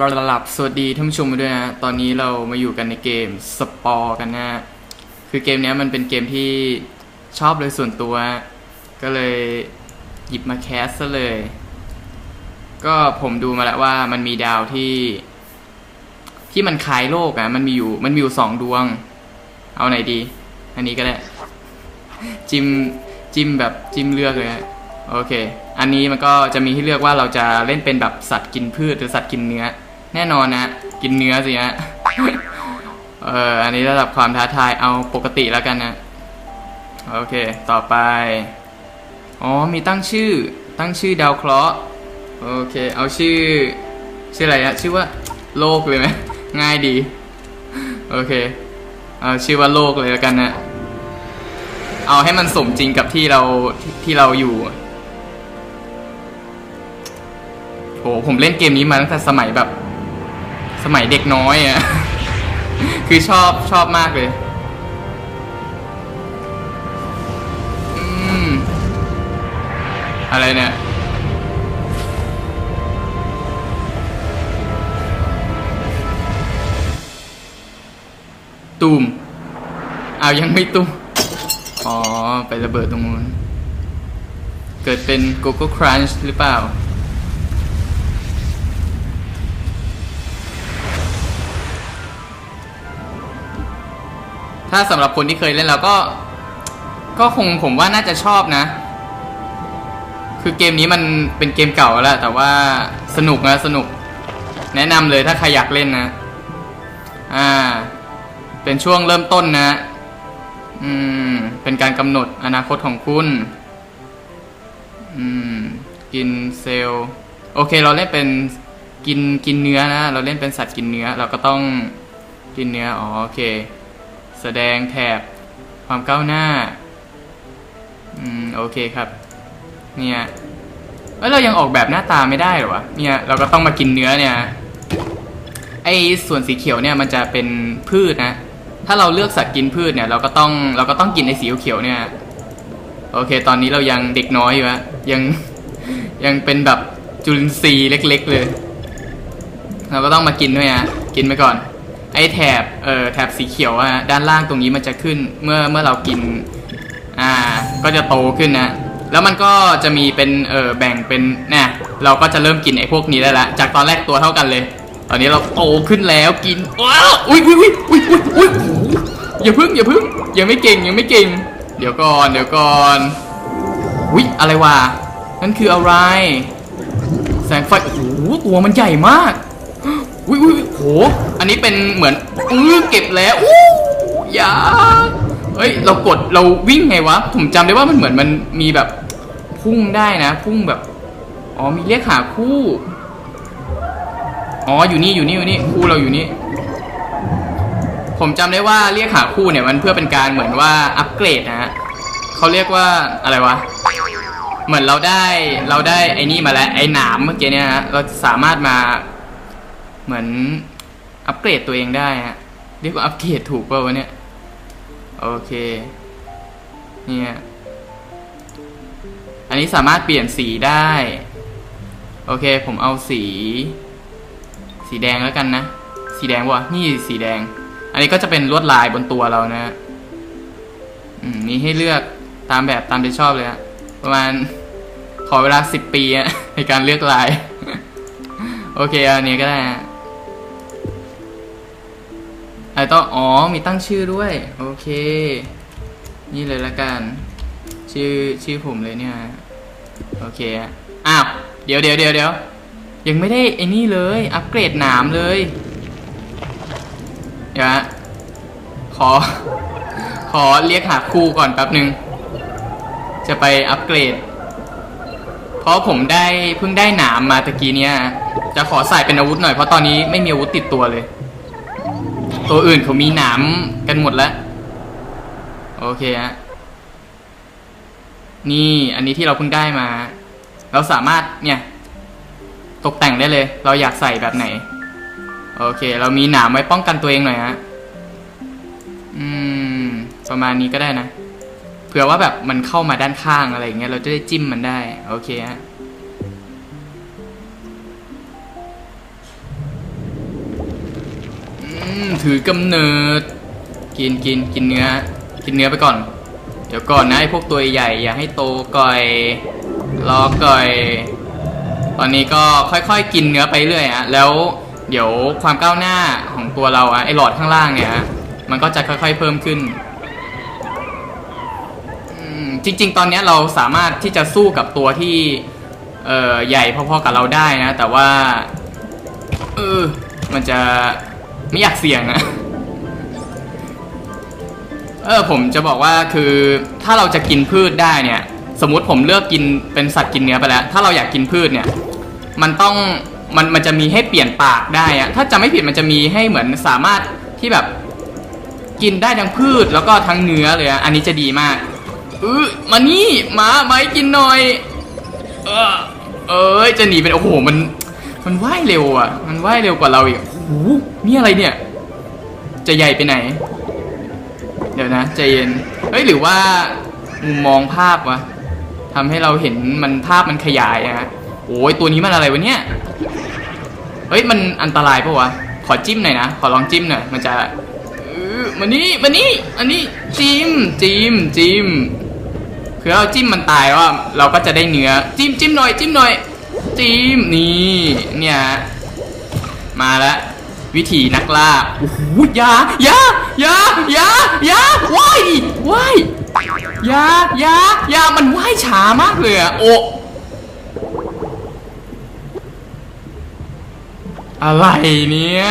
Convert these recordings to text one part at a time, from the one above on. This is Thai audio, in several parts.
หลับสวัสดีท่านผู้ชมด้วยนะ ตอนนี้เรามาอยู่กันในเกมสปอร์กันนะ คือเกมนี้มันเป็นเกมที่ชอบเลยส่วนตัว ก็เลยหยิบมาแคสซะเลย ก็ผมดูมาแล้วว่ามันมีดาวที่ ที่มันคล้ายโลกอะมันมีอยู่มันมีอยู่สองดวง เอาไหนดี อันนี้ก็ได้ จิมจิมแบบจิมเลือกเลยโอเค อันนี้มันก็จะมีให้เลือกว่าเราจะเล่นเป็นแบบสัตว์กินพืชหรือสัตว์กินเนื้อ แน่นอนนะกินเนื้อสิฮะเอออันนี้ระดับความท้าทายเอาปกติแล้วกันนะ โอเค ต่อไป อ๋อ มีตั้งชื่อ ตั้งชื่อดาวเคราะห์ โอเค เอาชื่อ ชื่ออะไรอะชื่อว่าโลกเลยไหม ง่ายดี โอเค เอาชื่อว่าโลกเลยแล้วกันนะ เอาให้มันสมจริงกับที่เราที่ที่เราอยู่โหผมเล่นเกมนี้มาตั้งแต่สมัยแบบ สมัยเด็กน้อยอะคือชอบชอบมากเลยอืมอะไรเนี่ยตูมเอายังไม่ตูมอ๋อ ไประเบิดตรงนู้น เกิดเป็นโกโก้ครันช์หรือเปล่า ถ้าสำหรับคนที่เคยเล่นเราก็ ก็คงผมว่าน่าจะชอบนะ คือเกมนี้มันเป็นเกมเก่าแล้ว แต่ว่าสนุกนะสนุก แนะนำเลยถ้าใครอยากเล่นนะ อ่า เป็นช่วงเริ่มต้นนะ อืม เป็นการกำหนดอนาคตของคุณ อืม กินเซลล์โอเค เราเล่นเป็นกินกินเนื้อนะ เราเล่นเป็นสัตว์กินเนื้อ เราก็ต้องกินเนื้อ อ๋อ โอเค แสดงแถบความก้าวหน้า อืม โอเคครับ เนี่ยเอ้ยเรายังออกแบบหน้าตาไม่ได้หรอวะ เนี่ยเราก็ต้องมากินเนื้อเนี่ย ไอ้ส่วนสีเขียวเนี่ยมันจะเป็นพืชนะ ถ้าเราเลือกสัตว์กินพืชเนี่ย เราก็ต้องเราก็ต้องกินไอ้สีเขียวเนี่ย โอเค ตอนนี้เรายังเด็กน้อยอยู่อะยังยังเป็นแบบจุลินทรีย์เล็ก ๆ เลย เราก็ต้องมากินด้วยอะกินไปก่อน ไอ้แถบเอ่อแถบสีเขียวอะด้านล่างตรงนี้มันจะขึ้นเมื่อเมื่อเรากินอ่าก็จะโตขึ้นนะ แล้วมันก็จะมีเป็นเอ่อแบ่งเป็นเนี่ยเราก็จะเริ่มกินไอ้พวกนี้ได้ละ จากตอนแรกตัวเท่ากันเลย ตอนนี้เราโตขึ้นแล้วกินว้าวอุ้ยอุ้ยอุ้ยอุ้ยอุ้ยอุ้ยอย่าพึ่งอย่าพึ่งยังไม่เก่งยังไม่เก่ง เดี๋ยวก่อนเดี๋ยวก่อนอุ้ยอะไรวะนั่นคืออะไร แสงไฟโอ้โหตัวมันใหญ่มาก อุ้ยอุ้ยโห อันนี้เป็นเหมือนอื้อเก็บแล้วอู้อยาเฮ้ย เรากดเราวิ่งไงวะ ผมจำได้ว่ามันเหมือนมันมีแบบพุ่งได้นะ พุ่งแบบ อ๋อมีเรียกหาคู่ อ๋ออยู่นี่อยู่นี่อยู่นี่คู่เราอยู่นี่ ผมจำได้ว่าเรียกหาคู่เนี่ยมันเพื่อเป็นการเหมือนว่าอัปเกรดนะฮะเขาเรียกว่าอะไรวะเหมือนเราได้เราได้ไอ้นี่มาแล้วไอ้หนามเมื่อกี้เนี่ยฮะเราสามารถมา เหมือนอัปเกรดตัวเองได้ฮะเรียกว่าอัปเกรดถูกป่าวะเนี่ย โอเคเนี่ยอันนี้สามารถเปลี่ยนสีได้ โอเค ผมเอาสี สีแดงแล้วกันนะ สีแดงวะนี่สีแดง อันนี้ก็จะเป็นลวดลายบนตัวเรานะอืมมีให้เลือกตามแบบตามที่ชอบเลยอะประมาณขอเวลาสิบปีอะในการเลือกลาย โอเคอันนี้ก็ได้ฮะ ไอต้องอ๋อมีตั้งชื่อด้วย โอเค นี่เลยละกัน ชื่อชื่อผมเลยเนี่ย โอเคอ้าวเดี๋ยวเดี๋ยวเดี๋ยวเดี๋ยวยังไม่ได้ไอ้นี่เลย อัปเกรดหนามเลย เดี๋ยวฮะขอ ขอเรียกหาครูก่อนแป๊บหนึ่งจะไปอัปเกรด เพราะผมได้เพิ่งได้หนามมาตะกี้เนี้ยจะขอใส่เป็นอาวุธหน่อยเพราะตอนนี้ไม่มีอาวุธติดตัวเลย ตัวอื่นเขามีหนามกันหมดแล้ว โอเคฮะนี่อันนี้ที่เราเพิ่งได้มา เราสามารถเนี่ย ตกแต่งได้เลย เราอยากใส่แบบไหน โอเค เรามีหนามไว้ป้องกันตัวเองหน่อยฮะอืม ประมาณนี้ก็ได้นะเผื่อว่าแบบมันเข้ามาด้านข้างอะไรอย่างเงี้ยเราจะได้จิ้มมันได้ โอเคฮะ ถือกำเนิด กินกินกินเนื้อ กินเนื้อไปก่อน เดี๋ยวก่อนนะไอ้พวกตัวใหญ่อย่าให้โตก่อย รอก่อย ตอนนี้ก็ค่อยๆ กินเนื้อไปเรื่อยฮะ แล้วเดี๋ยวความก้าวหน้าของตัวเราอะไอหลอดข้างล่างเนี่ยฮะ มันก็จะค่อยๆเพิ่มขึ้นจริง ๆ ตอนนี้เราสามารถที่จะสู้กับตัวที่ใหญ่พอๆกับเราได้นะ แต่ว่า เออ มันจะ ไม่อยากเสี่ยงอะเออผมจะบอกว่าคือถ้าเราจะกินพืชได้เนี่ย สมมุติผมเลือกกินเป็นสัตว์กินเนื้อไปแล้ว ถ้าเราอยากกินพืชเนี่ย มันต้องมันมันจะมีให้เปลี่ยนปากได้อะถ้าจำไม่ผิดมันจะมีให้เหมือนสามารถที่แบบ กินได้ทั้งพืชแล้วก็ทั้งเนื้อเลยอะอันนี้จะดีมากเออมานี่หมาไม้กินหน่อย เออเอ้ยจะหนีเป็นโอ้โหมัน มันว่ายเร็วอะมันว่ายเร็วกว่าเราอีกโอ้โห นี่อะไรเนี่ย จะใหญ่ไปไหน เดี๋ยวนะใจเย็นเฮ้ยหรือว่ามุมมองภาพวะทำให้เราเห็นมันภาพมันขยายอะฮะโอ้ยตัวนี้มันอะไรวะเนี่ย เฮ้ยมันอันตรายปะวะ ขอจิ้มหน่อยนะ ขอลองจิ้มหน่อย มันจะมานี่มานี่อันนี้จิ้มจิ้มจิ้มคือเราจิ้มมันตายว่า เราก็จะได้เนื้อ จิ้มจิ้มหน่อย จิ้มหน่อย จิ้มนี่ เนี่ย มาแล้ว วิธีนักล่า โอ้โหยายายายายาว่ายว่ายยายายามันว่ายช้ามากเลยอะโอะอะไรเนี่ย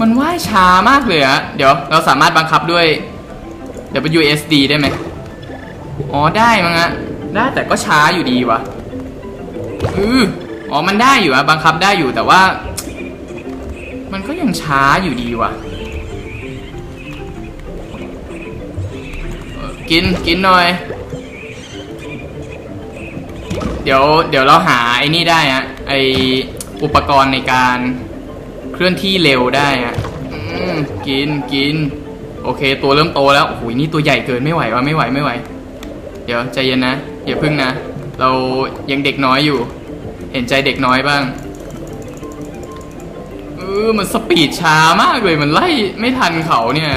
มันว่ายช้ามากเลยอะเดี๋ยวเราสามารถบังคับด้วย WSD ได้ไหมอ๋อได้มั้งอะได้แต่ก็ช้าอยู่ดีวะอืออ๋อมันได้อยู่อะบังคับได้อยู่แต่ว่า มันก็ยังช้าอยู่ดีว่ะกินกินหน่อย เดี๋ยวเดี๋ยวเราหาไอ้นี่ได้อะไออุปกรณ์ในการเคลื่อนที่เร็วได้อะกินกิน โอเค ตัวเริ่มโตแล้วโอ้โหนี่ตัวใหญ่เกินไม่ไหววะไม่ไหวไม่ไหว เดี๋ยวใจเย็นนะอย่าพึ่งนะ เรายังเด็กน้อยอยู่ เห็นใจเด็กน้อยบ้าง ออมันสปีดช้ามากเลยมันไล่ไม่ทันเขาเนี่ย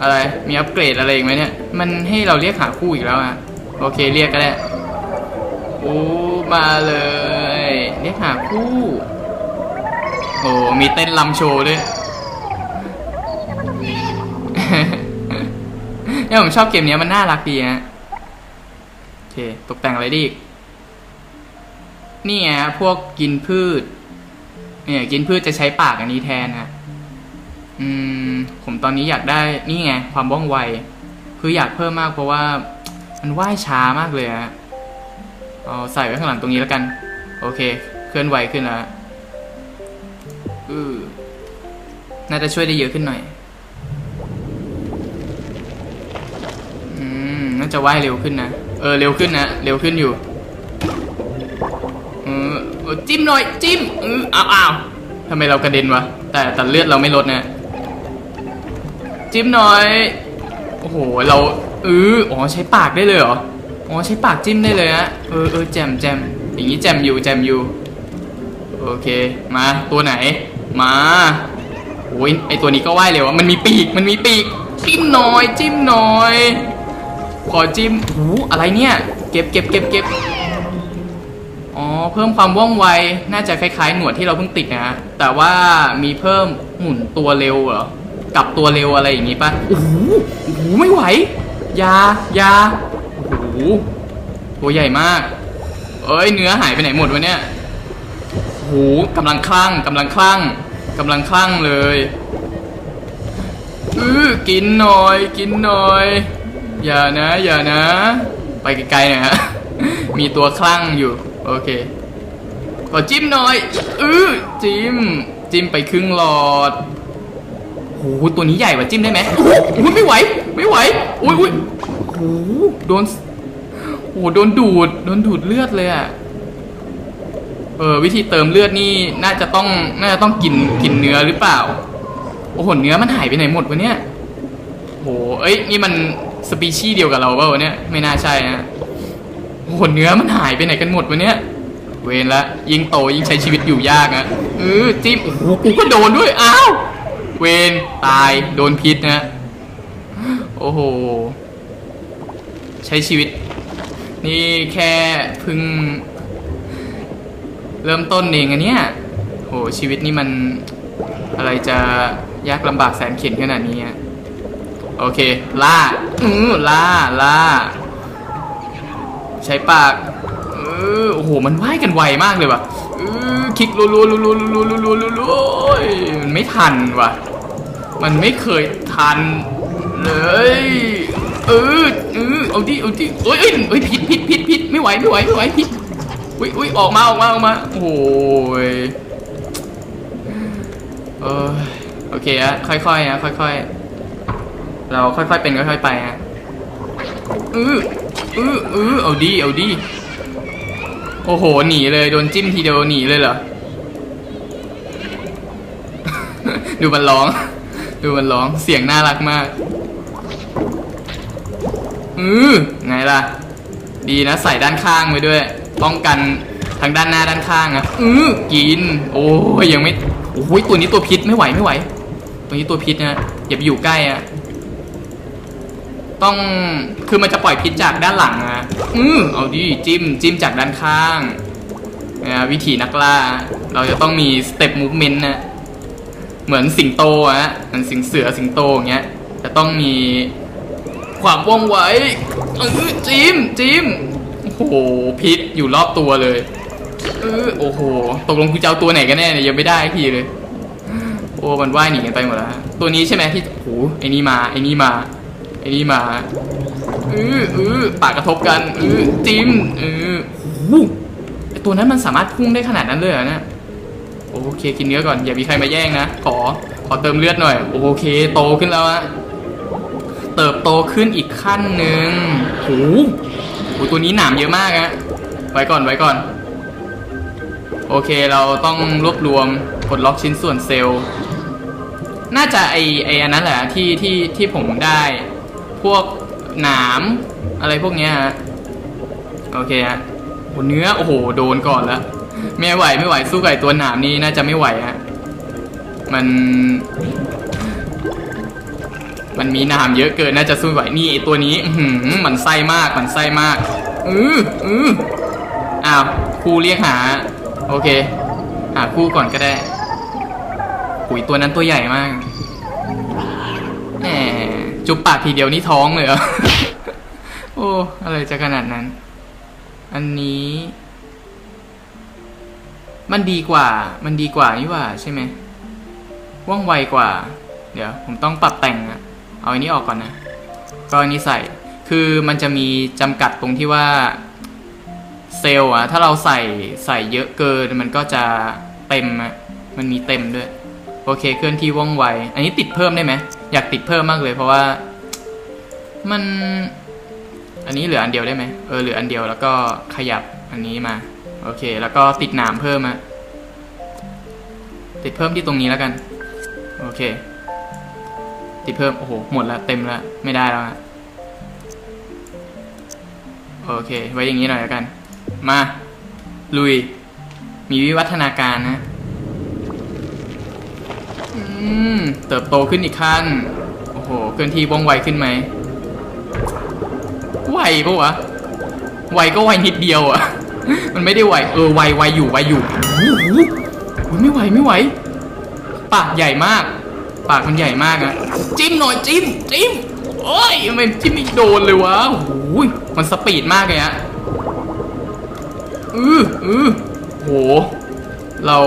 อะไรมีอัปเกรดอะไรอีกไหมเนี่ย มันให้เราเรียกหาคู่อีกแล้วอะโอเคเรียกก็ได้โอ้มาเลย เรียกหาคู่ โอ้มีเต้นลำโชว์ด้วยเนี่ยผมชอบเกมเนี้ยมันน่ารักดีฮะโอเค ตกแต่งอะไรดีอีกนี่ไงฮะพวกกินพืช เนี่ยกินพืชจะใช้ปากอันนี้แทนนะอืม ผมตอนนี้อยากได้นี่ไง ความว่องไว คืออยากเพิ่มมากเพราะว่ามันว่ายช้ามากเลยฮะเอาใส่ไว้ข้างหลังตรงนี้แล้วกัน โอเค เคลื่อนไหวขึ้นแล้วอือน่าจะช่วยได้เยอะขึ้นหน่อย อืม น่าจะว่ายเร็วขึ้นนะ เออ เร็วขึ้นนะ เร็วขึ้นอยู่เออ เออจิ้มหน่อยจิ้มอออ้าวอ้าวทำไมเรากระเด็นวะแต่แต่เลือดเราไม่ลดนะจิ้มหน่อยโอ้โหเราเอออ๋อใช้ปากได้เลยเหรออ๋อใช้ปากจิ้มได้เลยฮะเออเออแจมแจมอย่างนี้แจมอยู่แจมอยู่โอเคมาตัวไหนมาโอ้ยไอตัวนี้ก็ว่ายเร็วะมันมีปีกมันมีปีกจิ้มหน่อยจิ้มหน่อยขอจิ้มหูอะไรเนี่ย เก็บเก็บเก็บเก็บ อ๋อเพิ่มความว่องไวน่าจะคล้ายๆ หนวดที่เราเพิ่งติดนะฮะแต่ว่ามีเพิ่มหมุนตัวเร็วเหรอกลับตัวเร็วอะไรอย่างงี้ปะโอ้โหโอ้โหไม่ไหวยายาโอ้โหตัวใหญ่มาก เอ้ยเนื้อหายไปไหนหมดวะเนี่ยโอ้โหกำลังคลั่งกำลังคลั่งกำลังคลั่งเลยอือกินหน่อย กินหน่อย อย่านะ อย่านะ ไปไกลๆหน่อยฮะ มีตัวคลั่งอยู่ โอเคขอจิ้มหน่อยอื้อจิ้ม จิ้มไปครึ่งหลอดโหตัวนี้ใหญ่กว่าจิ้มได้ไหมโอ้โหไม่ไหว ไม่ไหวอุ้ยอุ้ยโอ้โหโดนโอ้โหโดนดูด โดนดูดเลือดเลยอะเออวิธีเติมเลือดนี่น่าจะต้องน่าจะต้องกินกินเนื้อหรือเปล่า โอ้โหเนื้อมันหายไปไหนหมดวะเนี่ยโหเอ้ยนี่มันสปีชีส์เดียวกับเราเปล่าวะเนี่ยไม่น่าใช่นะ โอ้โหเนื้อมันหายไปไหนกันหมดวะเนี่ย เวนละยิ่งโตยิ่งใช้ชีวิตอยู่ยากอะเออจิ้มโอ้โหกูก็โดนด้วยอ้าวเวนตายโดนพิษนะโอ้โห ใช้ชีวิต นี่แค่เพึ่ง เริ่มต้นเองอะเนี่ยโหชีวิตนี่มันอะไรจะยากลำบากแสนเข็ญขนาดนี้โอเค ล่า อือล่าล่า ใช้ปากเออโอ้โห มันว่ายกันไวมากเลยว่ะเออคลิกรัวๆรัวๆรัวๆรัวๆรัวรัวรัวๆโอ้ยมันไม่ทันว่ะ มันไม่เคยทันเลยเออเออเอาดิเอาดิเอ้ยเอ้ยผิดผิดผิดผิดไม่ไหวไม่ไหวไม่ไหวผิดอุ้ยอุ้ยออกมาออกมาออกมาโอ้ยเออโอเคอะค่อยๆอะค่อยๆ เราค่อยๆเป็นค่อยๆไปอะ เออเออเออเอาดีเอาดีโอ้โห หนีเลยโดนจิ้มทีเดียวหนีเลยเหรอ ดูมันร้อง ดูมันร้อง เสียงน่ารักมาก อือไงล่ะ ดีนะใส่ด้านข้างไว้ด้วย ป้องกันทางด้านหน้าด้านข้างอะอือกิน โอ้ยยังไม่ โอ้ยตัวนี้ตัวพิษไม่ไหวไม่ไหว ตัวนี้ตัวพิษนะอย่าไปอยู่ใกล้อะ ต้องคือมันจะปล่อยพิษจากด้านหลังอะอือเอาดิจิ้มจิ้มจากด้านข้างนะวิธีนักล่า เราจะต้องมีสเต็ปมูฟเมนต์นะเหมือนสิงโตอะเหมือนสิงเสือสิงโตอย่างเงี้ยจะต้องมีความว่องไวเออจิมจิมโอ้โหพิษอยู่รอบตัวเลยเออโอ้โหตกลงกูจะเอาตัวไหนกันแน่เนี่ยยังไม่ได้ทีเลย โอ้มันว่ายหนีกันไปหมดแล้วตัวนี้ใช่ไหมที่โอ้โหไอ้นี่มาไอ้นี่มา ไอ้นี่มาเออเออปากกระทบกันเออจิ้มออโอ้โหไอ้ตัวนั้นมันสามารถพุ่งได้ขนาดนั้นเลยเหรอเนี่ยโอเคกินเนื้อก่อนอย่ามีใครมาแย่งนะขอขอเติมเลือดหน่อย โอเค โตขึ้นแล้วอะเติบโตขึ้นอีกขั้นหนึ่งโหโหตัวนี้หนามเยอะมากอะไว้ก่อนไว้ก่อน โอเคเราต้องรวบรวมปลดล็อกชิ้นส่วนเซลล์ น่าจะไอไออันนั้นแหละที่ที่ที่ผมได้ พวกหนามอะไรพวกเนี้ยฮะโอเคฮะโหเนื้อโอ้โหโดนก่อนแล้วไม่ไหวไม่ไหวสู้ไอ้ตัวหนามนี่น่าจะไม่ไหวฮะมัน มันมีหนามเยอะเกินน่าจะสู้ไหวนี่ตัวนี้อื้อหือมันไส้มากมันไส้มากอืออืออ้าวครูเรียกหา โอเค หาคู่ก่อนก็ได้หุยตัวนั้นตัวใหญ่มาก จุบปากทีเดียวนี่ท้องเลยเหรอโอ้อะไรจะขนาดนั้น อันนี้ มันดีกว่า มันดีกว่านี่ว่าใช่ไหมว่องไวกว่า เดี๋ยว ผมต้องปรับแต่งอะเอาอันนี้ออกก่อนนะก็อันนี้ใส่ คือมันจะมีจำกัดตรงที่ว่าเซลล์อะถ้าเราใส่ใส่เยอะเกินมันก็จะเต็มอะมันมีเต็มด้วย โอเคเคลื่อนที่ว่องไว อันนี้ติดเพิ่มได้ไหม อยากติดเพิ่มมากเลย เพราะว่ามัน อันนี้เหลืออันเดียวได้ไหมเออเหลืออันเดียวแล้วก็ขยับอันนี้มา โอเค แล้วก็ติดหนามเพิ่มอะติดเพิ่มที่ตรงนี้แล้วกัน โอเค ติดเพิ่ม โอ้โห หมดล้วเต็มล้วไม่ได้แล้วโอเค ไว้อย่างนี้หน่อยแล้วกัน มา ลุย มีวิวัฒนาการนะ มเติบโตขึ้นอีกขั้น โอ้โหเคลื่อนที่ว่องไวขึ้นไหมไวปะวะไวก็ไวนิดเดียวอะมันไม่ได้ไวเออไวไวอยู่ไวอยู่โอ้โหโอ้ยไม่ไหวไม่ไหว ปากใหญ่มาก ปากมันใหญ่มากอะจิ้มหน่อยจิ้มจิ้มโอ้ยทำไมจิ้มไม่โดนเลยวะโอ้โหมันสปีดมากเลยอะอืออือโห เรา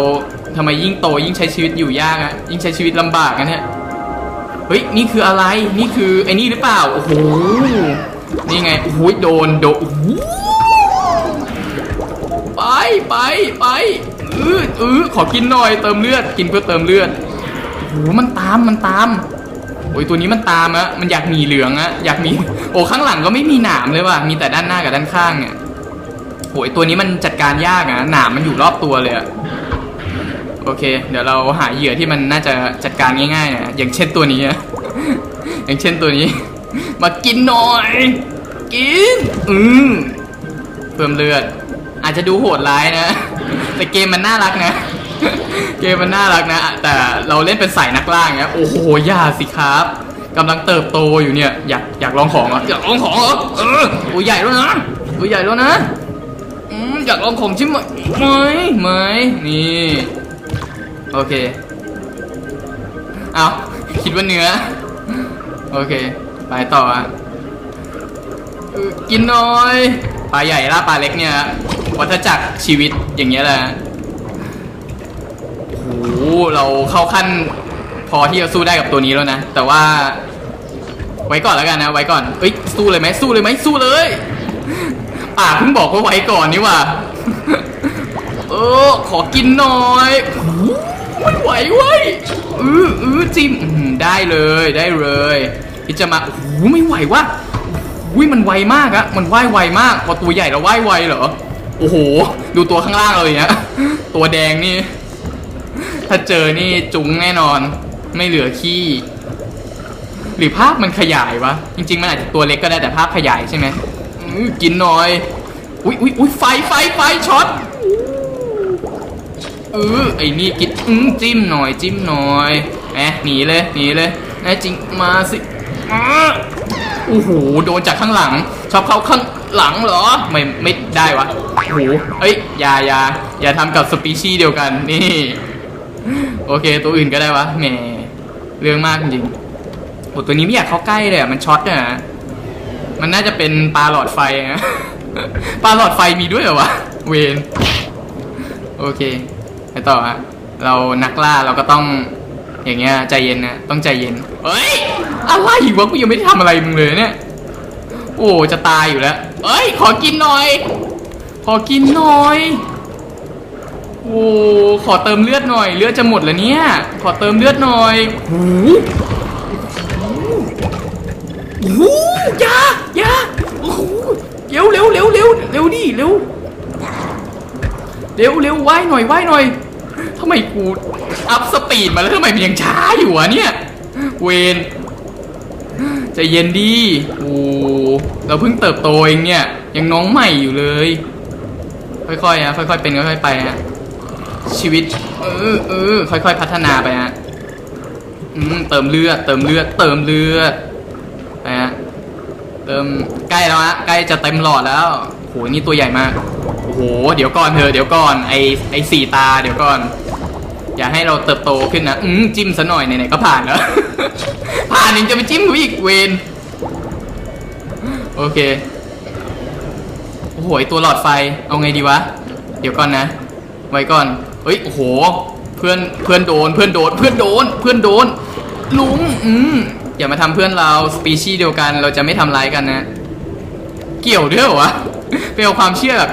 ทำไมยิ่งโตยิ่งใช้ชีวิตอยู่ยากอะยิ่งใช้ชีวิตลำบากอะเนี่ยเฮ้ยนี่คืออะไรนี่คือไอ้นี่หรือเปล่าโอ้โหนี่ไงโอ้โหโดนโดนไปไปไปอืออือขอกินหน่อยเติมเลือดกินเพื่อเติมเลือดโอ้โหมันตามมันตามโอ้ยตัวนี้มันตามอะมันอยากหนีเหลืองอะอยากมีโอ้ข้างหลังก็ไม่มีหนามเลยว่ะมีแต่ด้านหน้ากับด้านข้างเนี่ยโอ้ยตัวนี้มันจัดการยากอะหนามมันอยู่รอบตัวเลยอะ โอเค เดี๋ยวเราหาเหยื่อที่มันน่าจะจัดการง่ายๆนะอย่างเช่นตัวนี้ อย่างเช่นตัวนี้ มากินหน่อย กิน อืมเพิ่มเลือด อาจจะดูโหดร้ายนะ แต่เกมมันน่ารักนะ เกมมันน่ารักนะ แต่เราเล่นเป็นสายนักล่างเงี้ย โอ้โหย่าสิครับกำลังเติบโตอยู่เนี่ย อยากอยากลองของเหรออยากลองของเหรอเออตัวใหญ่แล้วนะตัวใหญ่แล้วนะอืมอยากลองของใช่ไหมไหมไหมนี่ โอเค เอาคิดว่าเนื้อ โอเค ไปต่ออะกินน่อยปลาใหญ่ล่าปลาเล็กเนี่ยวัฏจักรชีวิตอย่างเงี้ยแหละโอ้โหเราเข้าขั้นพอที่จะสู้ได้กับตัวนี้แล้วนะ แต่ว่า ไว้ก่อนแล้วกันนะ ไว้ก่อนเอ้ยสู้เลยไหมสู้เลยไหมสู้เลยอ่าเพิ่งบอกว่าไว้ก่อนนี่ว่าเออขอกินน่อยโอ้ ไหวเว้ยอืออือจิ้มได้เลยได้เลยที่จะมาโอ้โหไม่ไหววะอุ้ยมันไวมากอะมันว่ายไวมากพอตัวใหญ่แล้วว่ายไวเหรอโอ้โห ดูตัวข้างล่างเลยเนี่ยตัวแดงนี่ ถ้าเจอนี่จุ้งแน่นอน ไม่เหลือขี้ หรือภาพมันขยายวะ จริง ๆ มันอาจจะตัวเล็กก็ได้แต่ภาพขยายใช่ไหมกินหน่อย อุ้ยอุ้ยอุ้ยไฟไฟไฟช็อตเออไอ้นี่กิน อืมจิ้มหน่อยจิ้มหน่อยแหมหนีเลยหนีเลยแน่จริงมาสิมาโอ้โหโดนจากข้างหลัง ชอบเข้าข้างหลังเหรอ ไม่ไม่ได้วะโอ้โหเอ้ยอย่าอย่าอย่าทำกับสปีชีส์เดียวกันนี่ โอเค ตัวอื่นก็ได้วะแหมเรื่องมากจริงโอ้ตัวนี้ไม่อยากเข้าใกล้เลยอะมันช็อตเนี่ยนะมันน่าจะเป็นปลาหลอดไฟนะปลาหลอดไฟมีด้วยเหรอวะเวนโอเค ไปต่อฮะ เรานักล่าเราก็ต้องอย่างเงี้ยใจเย็นนะต้องใจเย็นเฮ้ยอะไรวะกูยังไม่ได้ทำอะไรมึงเลยเนี่ย โอ้จะตายอยู่แล้วเอ้ย ขอกินหน่อย ขอกินหน่อยโอ้ขอเติมเลือดหน่อย เลือดจะหมดแล้วเนี่ย ขอเติมเลือดหน่อยหูหูยายาโอ้โหเร็วเร็วเร็วเร็วเร็วดิเร็วเร็วเร็วว่ายหน่อยว่ายหน่อย ทำไมกูอัพสปีดมาแล้วทำไมมันยังช้าอยู่วะเนี่ย เวนใจเย็นดีโอ้เราเพิ่งเติบโตเองเนี่ย ยังน้องใหม่อยู่เลย ค่อยๆนะค่อยๆเป็นค่อยๆไปฮะชีวิต เออเออค่อยๆพัฒนาไปฮะอืมเติมเลือด เติมเลือด เติมเลือดไปฮะเติมใกล้แล้วฮะใกล้จะเต็มหลอดแล้วโหนี่ตัวใหญ่มาก เดี๋ยวก่อนเธอะเดี๋ยวก่อนไอไอสี่ตาเดี๋ยวก่อน อย่าให้เราเติบโตขึ้นนะอืมจิ้มซะหน่อยไหนๆก็ผ่านแล้ว ผ่านยังจะไปจิ้มกูอีกเวนโอเคโอ้โหไอ้ตัวหลอดไฟเอาไงดีวะ เดี๋ยวก่อนนะ ไว้ก่อนเฮ้ยโอ้โห เพื่อนเพื่อนโดนเพื่อนโดนเพื่อนโดนเพื่อนโดนลุงอืมอย่ามาทำเพื่อนเราสปีชีส์เดียวกัน เราจะไม่ทำร้ายกันนะ เกี่ยวด้วยเหรอวะ ไปเอาความเชื่อแบบ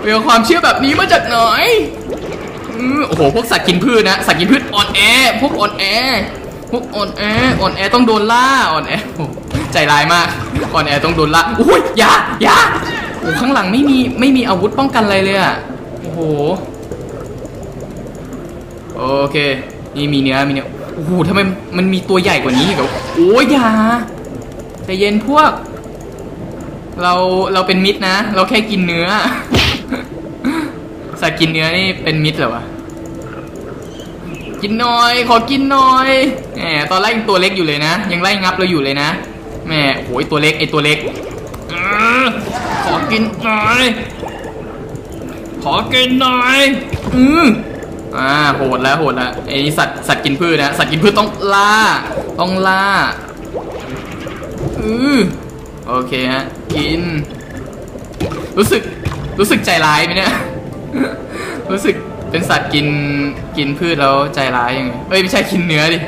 ไปเอาความเชื่อแบบนี้มาจากไหนอืมโอ้โห พวกสัตว์กินพืชนะ สัตว์กินพืชอ่อนแอ พวกอ่อนแอ พวกอ่อนแอ อ่อนแอต้องโดนล่า อ่อนแอโอ้โหใจร้ายมาก อ่อนแอต้องโดนล่า อุ้ยอย่าอย่าโอ้ข้างหลังไม่มี ไม่มีอาวุธป้องกันอะไรเลยอะโอ้โห โอเค นี่มีเนื้อ มีเนื้อ โอ้โหทำไมมันมีตัวใหญ่กว่านี้อีกเหรอโอ้ยอย่าใจเย็นพวก เราเราเป็นมิตรนะ เราแค่กินเนื้อ สัตว์กินเนื้อนี่เป็นมิตรเหรอวะ กินหน่อย ขอกินหน่อยแหมตอนแรกยังตัวเล็กอยู่เลยนะ ยังไล่งับเราอยู่เลยนะแหมโอ้ยตัวเล็กไอตัวเล็กอขอกินหน่อย ขอกินหน่อย อืออ่าโหดแล้วโหดแล้วไอสัตว์สัตว์กินพืชนะ สัตว์กินพืชต้องล่า ต้องล่า อือ โอเคฮะ กิน รู้สึก รู้สึกใจร้ายไหมเนี่ย รู้สึกเป็นสัตว์กิน กินพืชแล้วใจร้ายยังไงเอ้ยไม่ใช่กินเนื้อดิ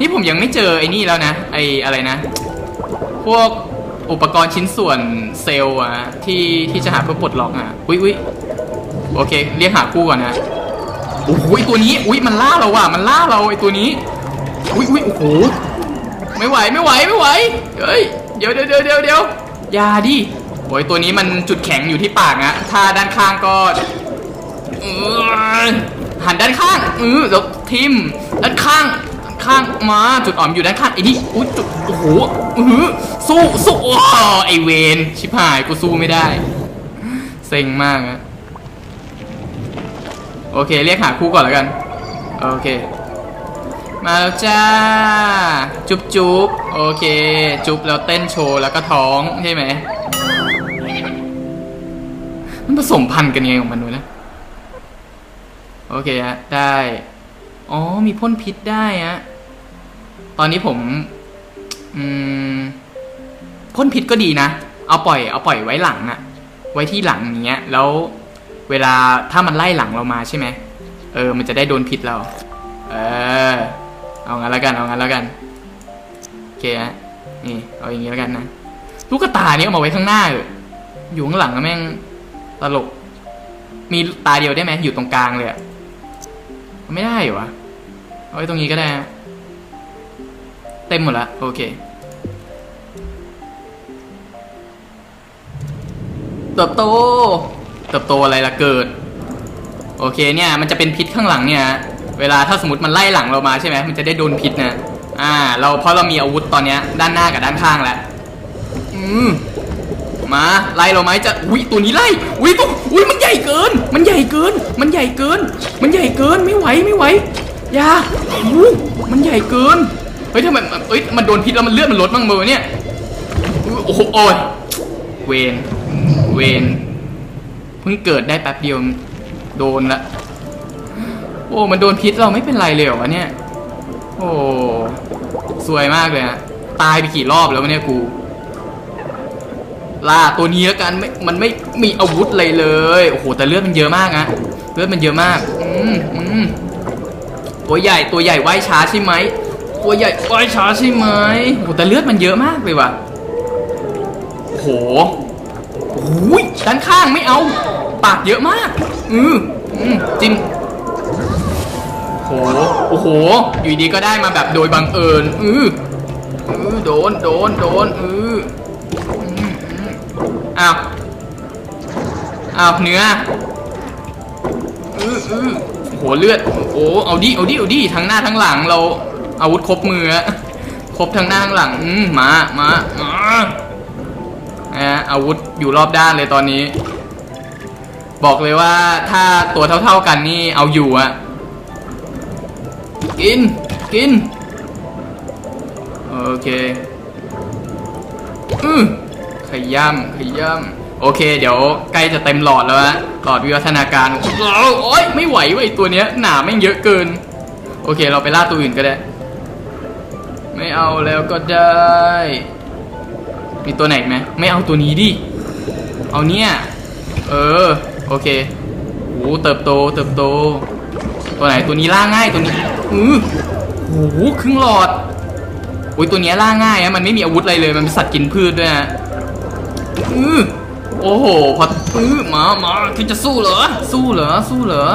นี่ผมยังไม่เจอไอ้นี่แล้วนะ ไอ้อะไรนะ พวกอุปกรณ์ชิ้นส่วนเซลล์อะที่ที่จะหาเพื่อปลดล็อกอะอุ้ยอุ้ยโอเค เรียกหาคู่ก่อนนะโอ้โหตัวนี้ อุ้ยมันล่าเราว่ะ มันล่าเราไอตัวนี้ อุ้ยอุ้ยโอ้โห ไม่ไหว ไม่ไหว ไม่ไหว เฮ้ย ดี๋ยวเดี๋ยวเดี๋ยวเดี๋ยวเดี๋ยวอย่าดิโอ้ยตัวนี้มันจุดแข็งอยู่ที่ปากนะถ้าด้านข้างก็เออหันด้านข้างเออแล้วทิมด้านข้างข้างมาจุดอ่อนอยู่ด้านข้างไอ้นี่อุ้ยจุดโอ้โหอืออสู้สู้ไอเวนชิบหายกูสู้ไม่ได้เซ็งมากอะโอเค เรียกหาคู่ก่อนแล้วกัน โอเค มาแล้วจ้า จุ๊บจุ๊บโอเค จุ๊บแล้วเต้นโชว์แล้วก็ท้องใช่ไหมมันผสมพันธุ์กันยังไงของมันวะนะโอเคฮะได้ อ๋อ มีพ่นพิษได้ฮะตอนนี้ผม อืมพ่นพิษก็ดีนะ เอาปล่อย เอาปล่อยไว้หลังอะไว้ที่หลังอย่างเงี้ย แล้วเวลาถ้ามันไล่หลังเรามาใช่ไหม เออ มันจะได้โดนพิษเรา เออ เอางั้นแล้วกัน เอางั้นแล้วกันโอเคฮะนี่ เอาอย่างงี้แล้วกันนะลูกตาเนี้ยเอามาไว้ข้างหน้าเอออยู่ข้างหลังอะแม่งตลก มีตาเดียวได้ไหมอยู่ตรงกลางเลยอะไม่ได้เหรอวะเอาไว้ตรงนี้ก็ได้ เต็มหมดละโอเคเติบโตเติบโตอะไรล่ะเกิด โอเคเนี่ย มันจะเป็นพิษข้างหลังเนี่ย เวลาถ้าสมมติมันไล่หลังเรามาใช่ไหมมันจะได้โดนพิษนะอ่า เราเพราะเรามีอาวุธตอนเนี้ย ด้านหน้ากับด้านข้างแล้วอืมมาไล่เราไหมจะอุ้ยตัวนี้ไล่อุ้ยตัวอุ้ยมันใหญ่เกิน มันใหญ่เกิน มันใหญ่เกิน มันใหญ่เกินไม่ไหวไม่ไหวอย่าอู้มันใหญ่เกินเฮ้ยทำไมเอ้ยมันโดนพิษแล้วมันเลือดมันลดบ้างมือเนี่ยโอ้โหโอ้ยเวนเวนเพิ่งเกิดได้แป๊บเดียวโดนละ โอ้ มันโดนพิษเราไม่เป็นไรเลยเหรอวะเนี่ย โอ้ สวยมากเลยอะตายไปกี่รอบแล้ววะเนี่ยกูล่าตัวนี้แล้วกันไม่มันไม่มีอาวุธเลยเลย โอ้โห แต่เลือดมันเยอะมากนะเลือดมันเยอะมาก อืมอืมตัวใหญ่ ตัวใหญ่ว่ายช้าใช่ไหม ตัวใหญ่ว่ายช้าใช่ไหมโอ้โห แต่เลือดมันเยอะมากเลยว่ะโอ้โหโอ้โหด้านข้างไม่เอา ปากเยอะมาก อืมอืมจิ้ม ห โอ้โห อยู่ดีก็ได้มาแบบโดยบังเอิญ อืออือโดน โดน โดน อืออ้าว อ้าวเนื้อ อืออือโหเลือด โอ้ เอาดิ เอาดิ เอาดิ ทั้งหน้าทั้งหลังเราอาวุธครบมือ ครบทั้งหน้าทั้งหลัง อืมมา มา มาอะอาวุธอยู่รอบด้านเลยตอนนี้ บอกเลยว่าถ้าตัวเท่าๆกันนี่เอาอยู่อะ กิน กิน โอเค อือขย่ำขย่ำโอเค เดี๋ยวใกล้จะเต็มหลอดแล้วฮะหลอดวิวัฒนาการเราโอ๊ยไม่ไหวว่ะไอตัวเนี้ย หนาแม่เยอะเกิน โอเค เราไปล่าตัวอื่นก็ได้ ไม่เอาแล้วก็ได้ มีตัวไหนไหม ไม่เอาตัวนี้ดิ เอาเนี่ย เออ โอเคโหเติบโต เติบโต ตัวไหนตัวนี้ล่าง่ายตัวนี้อือโหครึ่งหลอดโอ้ยตัวนี้ล่าง่ายอะมันไม่มีอาวุธอะไรเลยมันเป็นสัตว์กินพืชด้วยนะอือโอ้โหพออือมามาที่จะสู้เหรอสู้เหรอสู้เหรอ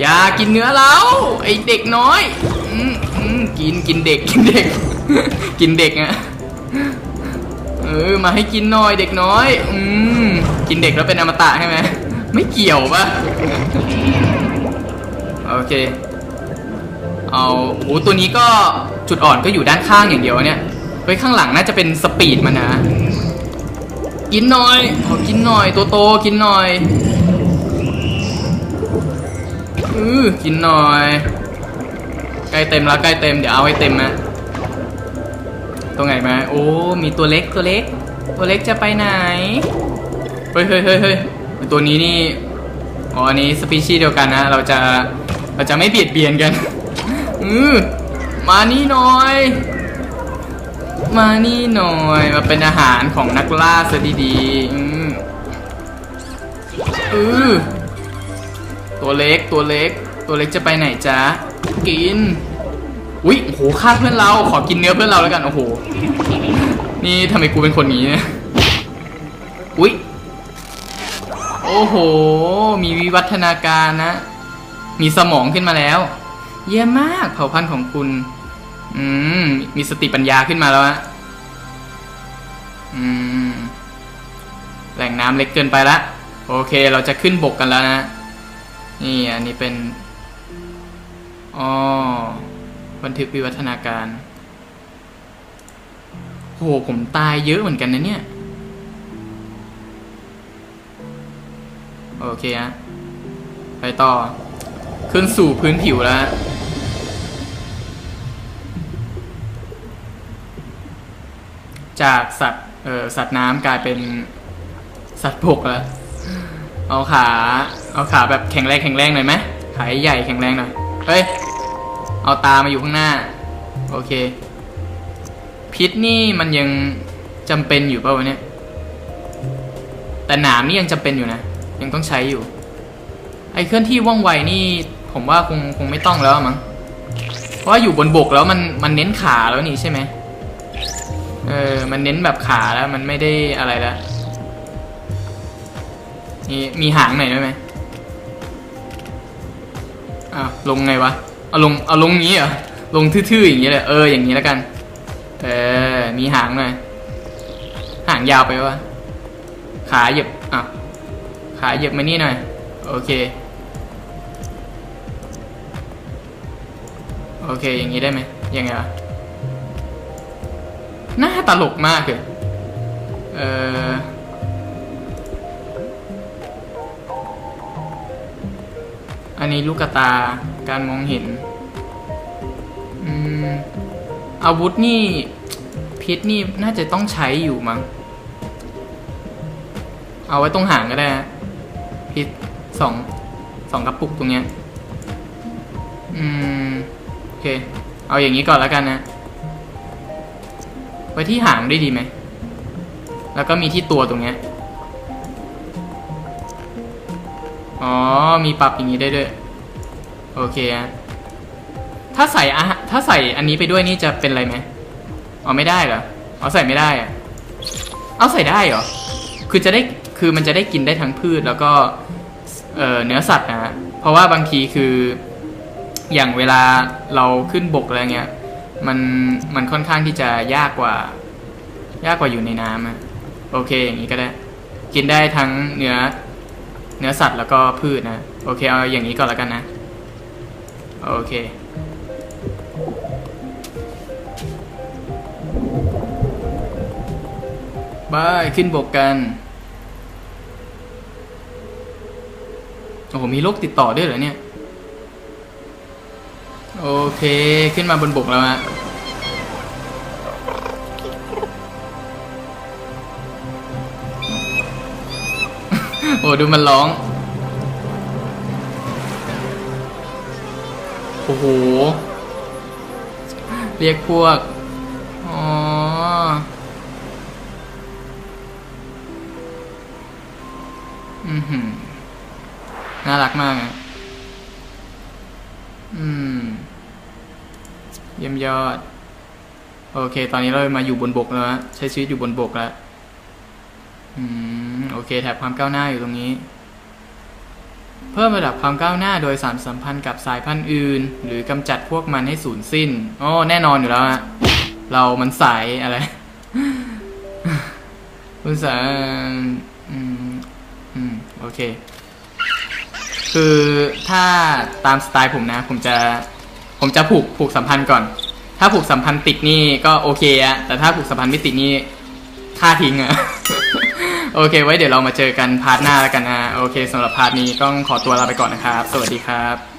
อย่ากินเนื้อเราไอเด็กน้อยอืมอืมกินกินเด็กกินเด็ก กินเด็กอะเออมาให้กินหน่อยเด็กน้อย อืมกินเด็กแล้วเป็นอมตะใช่ไหมไม่เกี่ยวปะ โอเค เอาโอ้ตัวนี้ก็จุดอ่อนก็อยู่ด้านข้างอย่างเดียวเนี่ยไว้ข้างหลังน่าจะเป็นสปีดมันนะ กินหน่อยขอกินหน่อย ตัวโตกินหน่อยอือกินหน่อยใกล้เต็มแล้วใกล้เต็มเดี๋ยวเอาให้เต็มนะตรงไหนมาโอ้มีตัวเล็กตัวเล็ก ตัวเล็กจะไปไหนเฮ้ยเฮ้ยเฮ้ยเฮ้ยตัวนี้นี่อ๋ออันนี้สปีชีส์เดียวกันนะ เราจะ เราจะไม่เบียดเบียนกันอือมานี่หน่อย มานี่หน่อย มาเป็นอาหารของนักล่าซะดีๆอือือตัวเล็กตัวเล็ก ตัวเล็กจะไปไหนจ๊ะ กินอุ๊ยโอ้โหฆ่าเพื่อนเรา ขอกินเนื้อเพื่อนเราแล้วกัน โอ้โห นี่ทำไมกูเป็นคนนี้เนี่ย อุ๊ยโอ้โห มีวิวัฒนาการนะ มีสมองขึ้นมาแล้ว เยี่ยมมากเผ่าพันธุ์ของคุณ อืม มีสติปัญญาขึ้นมาแล้วฮะอืม แหล่งน้ำเล็กเกินไปละ โอเค เราจะขึ้นบกกันแล้วนะ นี่ อันนี้เป็นอ๋อบันทึกวิวัฒนาการ โห ผมตายเยอะเหมือนกันนะเนี่ย โอเคฮะไปต่อ ขึ้นสู่พื้นผิวแล้วจากสัตว์เออสัตว์น้ำกลายเป็นสัตว์บกแล้วเอาขา เอาขาแบบแข็งแรงแข็งแรงหน่อยไหมขาใหญ่แข็งแรงหน่อย เฮ้ย เอาตามาอยู่ข้างหน้า โอเค พิษนี่มันยังจำเป็นอยู่เปล่าวะเนี่ย แต่หนามนี่ยังจำเป็นอยู่นะ ยังต้องใช้อยู่ อ้เคลื่อนที่ว่องไวนี่ ผมว่าคงคงไม่ต้องแล้วมั้งเพราะว่าอยู่บนบกแล้วมันมันเน้นขาแล้วนี่ใช่ไหมเออมันเน้นแบบขาแล้วมันไม่ได้อะไรแล้วนี่มีหางหน่อยได้ไหมอ้าวลงไงวะเอาลงเอาลงงี้เหรอลงทื่อๆอย่างนี้เลยเอออย่างนี้แล้วกัน เออมีหางหน่อยหางยาวไปวะขาเหยียบอะขาเหยียบมานี่หน่อย โอเค โอเค อย่างนี้ได้ไหมยังไงวะหน้าตลกมากเลยเอออันนี้ลูกตาการมองเห็นอืมอาวุธนี่พิษนี่น่าจะต้องใช้อยู่มั้งเอาไว้ตรงหางก็ได้พิษสองสองกระปุกตรงเนี้ยอืม เคเอาอย่างนี้ก่อนแล้วกันนะ ไว้ที่หางได้ดีไหม แล้วก็มีที่ตัวตรงเนี้ย อ๋อ มีปรับอย่างนี้ได้ด้วย โอเคฮะถ้าใส่อะถ้าใส่อันนี้ไปด้วยนี่จะเป็นอะไรไหมอ๋อไม่ได้เหรอ อ๋อใส่ไม่ได้อะเอาใส่ได้เหรอ คือจะได้ คือมันจะได้กินได้ทั้งพืชแล้วก็เอ่อเนื้อสัตว์นะฮะ เพราะว่าบางทีคือ อย่างเวลาเราขึ้นบกอะไรเงี้ย มันมันค่อนข้างที่จะยากกว่า ยากกว่าอยู่ในน้ำอะโอเคอย่างนี้ก็ได้ กินได้ทั้งเนื้อเนื้อสัตว์แล้วก็พืชนะ โอเคเอาอย่างนี้ก่อนแล้วกันนะ โอเค บาย ขึ้นบกกัน โอ้โห มีโรคติดต่อด้วยเหรอเนี่ย โอเค ขึ้นมาบนบกแล้วฮะโอ้ดูมันร้อง โอ้โห เรียกพวก อ๋อ อือหือ น่ารักมากอะ เยี่ยมยอด โอเค ตอนนี้เรามาอยู่บนบกแล้วใช้ชีวิตอยู่บนบกแล้วอืมโอเคแถบความก้าวหน้าอยู่ตรงนี้ เพิ่มระดับความก้าวหน้าโดยสารสัมพันธ์กับสายพันธุ์อื่น หรือกำจัดพวกมันให้สูญสิ้นอ๋อแน่นอนอยู่แล้วฮะเรามันสายอะไรคุณสายอืมอืมโอเค คือถ้าตามสไตล์ผมนะ ผมจะ ผมจะผูกผูกสัมพันธ์ก่อน ถ้าผูกสัมพันธ์ติดนี่ก็โอเคอะแต่ถ้าผูกสัมพันธ์ไม่ติดนี่ค่าทิ้งอะโอเค ไว้เดี๋ยวเรามาเจอกันพาร์ทหน้าแล้วกันนะโอเคสำหรับพาร์ทนี้ต้องขอตัวลาไปก่อนนะครับ สวัสดีครับ